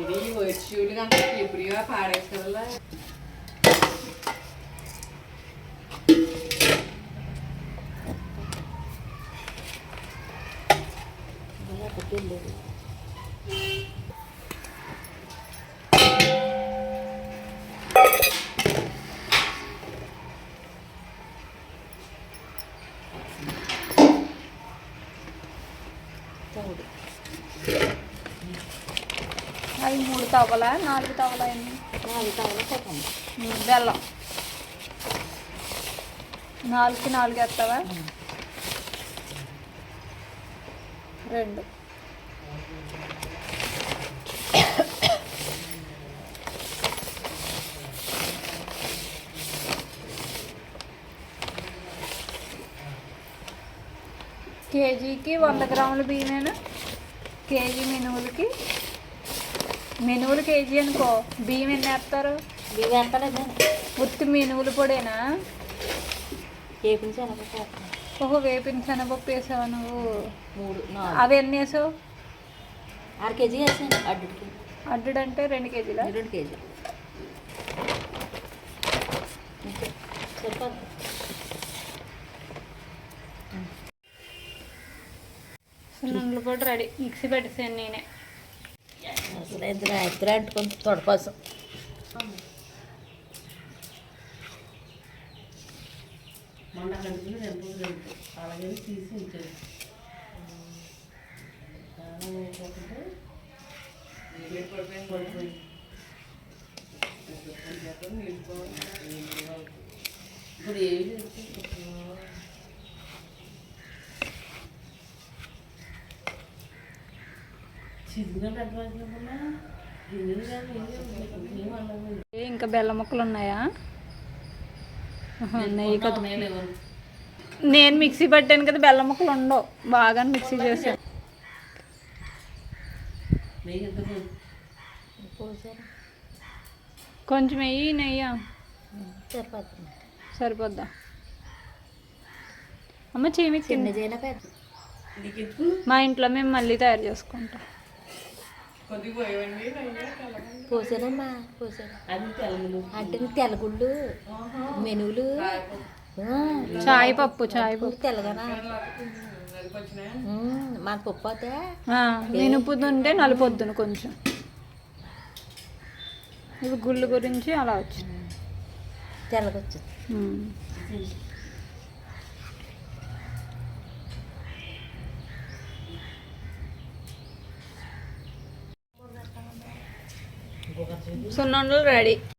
ఇది వచ్చి కంటే ఎప్పుడుగా పాడేసుకోవాలా అవి మూడు తవ్వలా? నాలుగు తవ్వలా ఎన్ని? నాలుగు కావాలి చెప్పండి. బెల్లం. నాలుగుకి నాలుగు వేస్తావా? రెండు. కేజీకి వంద గ్రాముల బియ్యమేనా? కేజీ మినుములకి మినుములు కేజీ అనుకో. బియ్యం ఎన్ని వేస్తారు? బియ్యం వేస్తలేదు ఉత్తి మినుములు పొడేనా? చేపించి వెనక ఓహో వేపిన శనగపప్పు వేసావా నువ్వు? మూడు అవి ఎన్ని వేసావు? ఆరు కేజీ వేసాను అడ్డుకి అడ్డు అంటే రెండు కేజీల? రెండు కేజీ సున్నుండలు పొడి రెడీ. మిక్సీ పెట్టేసాను నేనే. అసలు ఇద్దరు ఇద్దరు అంటుకొని తొడకోసం మొన్న కడుపులో రెండు రోజులు అలాగే తీసి ఇప్పుడు ఏమి ఇంకా బెల్లం ముక్కలు ఉన్నాయా? నెయ్యి కదా నేను మిక్సీ పట్టాను కదా బెల్లం ముక్కలు ఉండవు. బాగా మిక్సీ చేశాను. కొంచెం వెయ్యి నెయ్యి? సరిపోతుంది. సరిపోద్దా? అమ్మ ఎక్కువ మా ఇంట్లో మేము మళ్ళీ తయారు చేసుకుంటాం. అది తెల్లలు అంటే తెల్లగుళ్ళు మెనువులు ఆ, చాయ్ పప్పు చాయ్ పప్పు ఉమ్, మన పప్పు అయితే మినుపుతుంటే నలుపొద్దును కొంచెం. ఇవి గుళ్ళు గురించి అలా వచ్చింది. తెల్లగొచ్చింది. ఉమ్. సున్నుండలు రెడీ